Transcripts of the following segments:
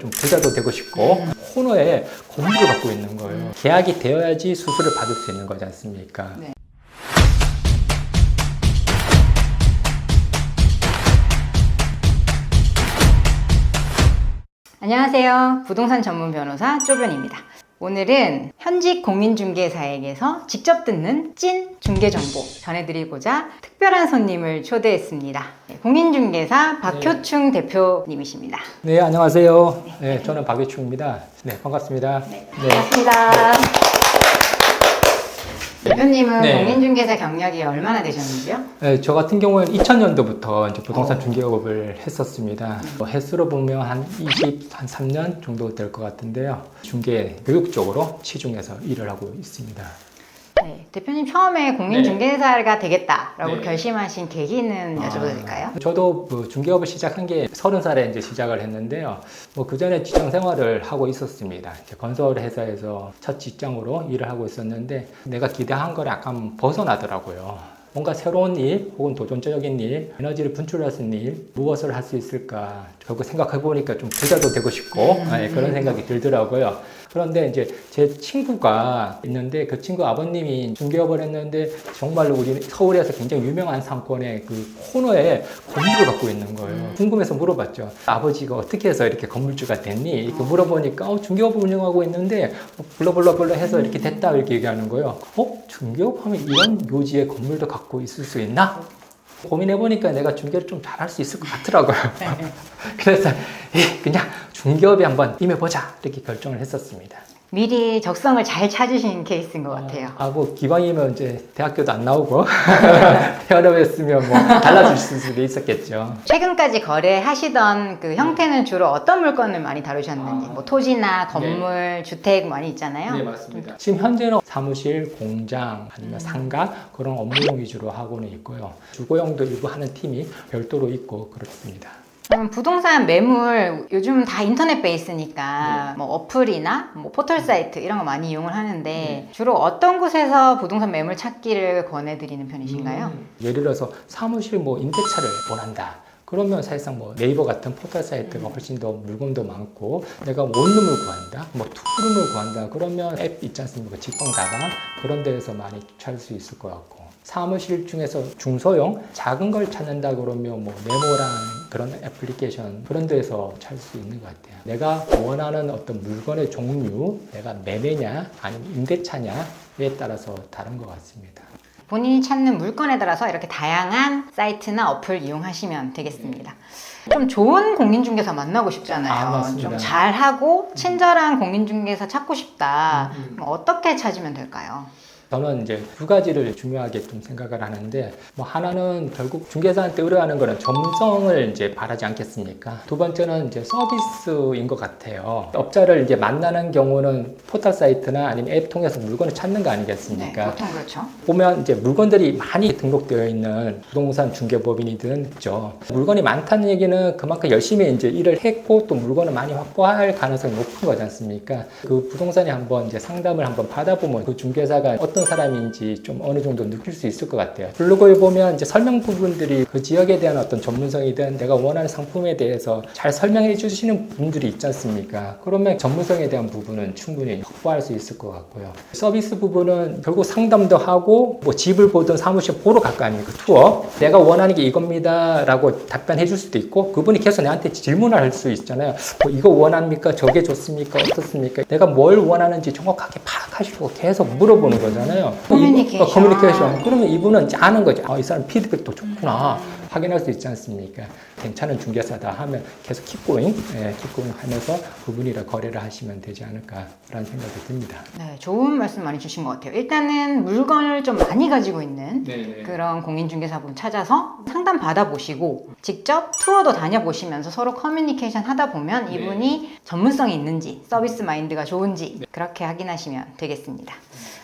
좀 부자도 되고 싶고 코너에 건물을 갖고 있는 거예요. 계약이 되어야지 수술을 받을 수 있는 거지 않습니까? 네. 안녕하세요. 부동산 전문 변호사 쪼변입니다. 오늘은 현직 공인중개사에게서 직접 듣는 찐 중개 정보 전해드리고자 특별한 손님을 초대했습니다. 네, 공인중개사 박효충 대표님이십니다. 네, 안녕하세요. 네, 저는 박유충입니다. 네, 반갑습니다. 네. 반갑습니다. 대표님은 네. 공인중개사 경력이 얼마나 되셨는지요? 네, 저 같은 경우는 2000년도부터 이제 부동산 중개업을 했었습니다. 뭐 횟수로 보면 한 20, 한 3년 정도 될 것 같은데요. 중개 교육 쪽으로 치중해서 일을 하고 있습니다. 네, 대표님 처음에 공인중개사가 되겠다라고 네. 결심하신 계기는 여쭤봐도 아, 될까요? 저도 뭐 중개업을 시작한 게 서른 살에 이제 시작을 했는데요. 뭐 그 전에 직장 생활을 하고 있었습니다. 이제 건설 회사에서 첫 직장으로 일을 하고 있었는데 내가 기대한 거를 약간 벗어나더라고요. 뭔가 새로운 일 혹은 도전적인 일, 에너지를 분출할 수 있는 일, 무엇을 할 수 있을까? 결국 생각해 보니까 좀 부자도 되고 싶고 네, 그런 생각이 들더라고요. 그런데 이제 제 친구가 있는데 그 친구 아버님이 중개업을 했는데 정말로 우리 서울에서 굉장히 유명한 상권의 그 코너에 건물을 갖고 있는 거예요. 궁금해서 물어봤죠. 아버지가 어떻게 해서 이렇게 건물주가 됐니? 이렇게 물어보니까 어, 중개업을 운영하고 있는데 어, 블러블러블러 해서 이렇게 됐다 이렇게 얘기하는 거예요. 어? 중개업 하면 이런 묘지의 건물도 갖고 있을 수 있나? 고민해보니까 내가 중개를 좀 잘할 수 있을 것 같더라고요. 그래서 예, 그냥 중개업에 한번 임해보자 이렇게 결정을 했었습니다. 미리 적성을 잘 찾으신 케이스인 것 같아요. 아, 뭐 기왕이면 이제 대학교도 안 나오고 태어나했으면 뭐 달라질 수도 있었겠죠. 최근까지 거래하시던 그 형태는 주로 어떤 물건을 많이 다루셨는지, 뭐 토지나 건물, 주택 많이 있잖아요. 네 맞습니다. 지금 현재는 사무실, 공장 아니면 상가 그런 업무용 위주로 하고는 있고요. 주거용도 일부 하는 팀이 별도로 있고 그렇습니다. 그럼 부동산 매물 요즘 다 인터넷 베이스니까 뭐 어플이나 뭐 포털 사이트 이런 거 많이 이용을 하는데 주로 어떤 곳에서 부동산 매물 찾기를 권해드리는 편이신가요? 음, 예를 들어서 사무실 뭐 임대차를 원한다. 그러면 사실상 뭐 네이버 같은 포털 사이트가 훨씬 더 물건도 많고 내가 원룸을 구한다, 뭐 투룸을 구한다. 그러면 앱 있지 않습니까? 직방 다방 그런 데에서 많이 찾을 수 있을 것 같고 사무실 중에서 중소형 작은 걸 찾는다 그러면 뭐 네모랑 그런 애플리케이션 그런 데서 찾을 수 있는 것 같아요. 내가 원하는 어떤 물건의 종류, 내가 매매냐 아니면 임대차냐에 따라서 다른 것 같습니다. 본인이 찾는 물건에 따라서 이렇게 다양한 사이트나 어플 이용하시면 되겠습니다. 좀 좋은 공인중개사 만나고 싶잖아요. 아. 좀 잘하고 친절한 공인중개사 찾고 싶다. 음, 음. 그럼 어떻게 찾으면 될까요? 저는 이제 두 가지를 중요하게 좀 생각을 하는데 뭐 하나는 결국 중개사한테 의뢰하는 거는 전문성을 이제 바라지 않겠습니까? 두 번째는 이제 서비스인 것 같아요. 업자를 이제 만나는 경우는 포털 사이트나 아니면 앱 통해서 물건을 찾는 거 네, 아니겠습니까? 보통 그렇죠. 보면 이제 물건들이 많이 등록되어 있는 부동산 중개법인이든 있죠. 물건이 많다는 얘기는 그만큼 열심히 이제 일을 했고 또 물건을 많이 확보할 가능성이 높은 거지 않습니까? 그 부동산에 한번 이제 상담을 한번 받아보면 그 중개사가 어떤 사람인지 좀 어느 정도 느낄 수 있을 것 같아요. 블로그에 보면 이제 설명 부분들이 그 지역에 대한 어떤 전문성이든 내가 원하는 상품에 대해서 잘 설명해 주시는 분들이 있지 않습니까? 그러면 전문성에 대한 부분은 충분히 확보할 수 있을 것 같고요. 서비스 부분은 결국 상담도 하고 뭐 집을 보든 사무실 보러 갈 거 아닙니까? 투어. 내가 원하는 게 이겁니다 라고 답변해 줄 수도 있고 그분이 계속 내한테 질문을 할 수 있잖아요. 뭐 이거 원합니까? 저게 좋습니까? 어떻습니까? 내가 뭘 원하는지 정확하게 파악 하시고 계속 물어보는 거잖아요. 커뮤니케이션. 어, 커뮤니케이션. 그러면 이분은 이제 아는 거죠. 아, 이 사람 피드백도 좋구나. 확인할 수 있지 않습니까? 괜찮은 중개사다 하면 계속 킵고잉, 예, 킵고잉 하면서 그분이랑 거래를 하시면 되지 않을까라는 생각이 듭니다. 네, 좋은 말씀 많이 주신 것 같아요. 일단은 물건을 좀 많이 가지고 있는 그런 공인중개사분 찾아서 상담 받아보시고 직접 투어도 다녀보시면서 서로 커뮤니케이션 하다 보면 네. 이분이 전문성이 있는지 서비스 마인드가 좋은지 그렇게 확인하시면 되겠습니다.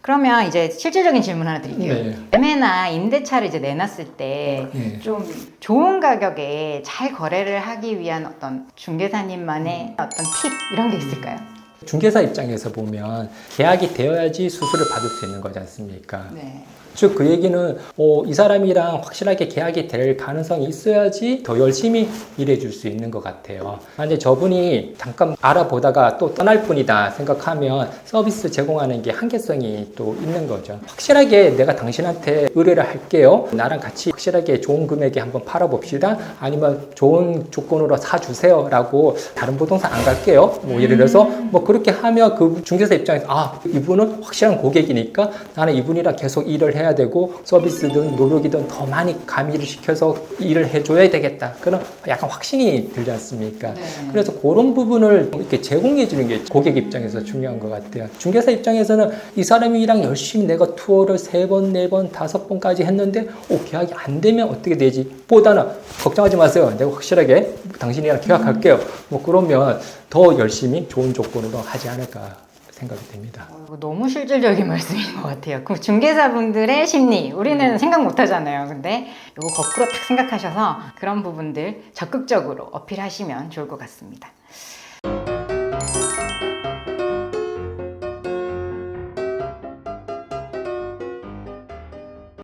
그러면 이제 실질적인 질문 하나 드릴게요. 네. 매매나 임대차를 이제 내놨을 때 네. 좀 좋은 가격에 잘 거래를 하기 위한 어떤 중개사님만의 어떤 팁 이런 게 있을까요? 중개사 입장에서 보면 계약이 되어야지 수수를 받을 수 있는 거지 않습니까? 네. 즉 그 얘기는 어, 이 사람이랑 확실하게 계약이 될 가능성이 있어야지 더 열심히 일해줄 수 있는 것 같아요. 만약에 저분이 잠깐 알아보다가 또 떠날 뿐이다 생각하면 서비스 제공하는 게 한계성이 또 있는 거죠. 확실하게 내가 당신한테 의뢰를 할게요. 나랑 같이 확실하게 좋은 금액에 한번 팔아봅시다. 아니면 좋은 조건으로 사주세요라고 다른 부동산 안 갈게요. 뭐 예를 들어서 뭐 그 렇게 하면 그 중개사 입장에서 아 이분은 확실한 고객이니까 나는 이분이랑 계속 일을 해야 되고 서비스든 노력이든 더 많이 가미를 시켜서 일을 해줘야 되겠다. 그런 약간 확신이 들지 않습니까? 네. 그래서 그런 부분을 이렇게 제공해 주는 게 고객 입장에서 중요한 것 같아요. 중개사 입장에서는 이 사람이랑 열심히 내가 투어를 세 번, 네 번, 다섯 번까지 했는데 오 계약이 안 되면 어떻게 되지? 보다는 걱정하지 마세요. 내가 확실하게 당신이랑 계약할게요. 뭐 그러면 더 열심히 좋은 조건으로 하지 않을까 생각이 됩니다. 어, 너무 실질적인 말씀인 것 같아요. 그 중개사분들의 심리, 우리는 생각 못 하잖아요. 근데 이거 거꾸로 딱 생각하셔서 그런 부분들 적극적으로 어필하시면 좋을 것 같습니다.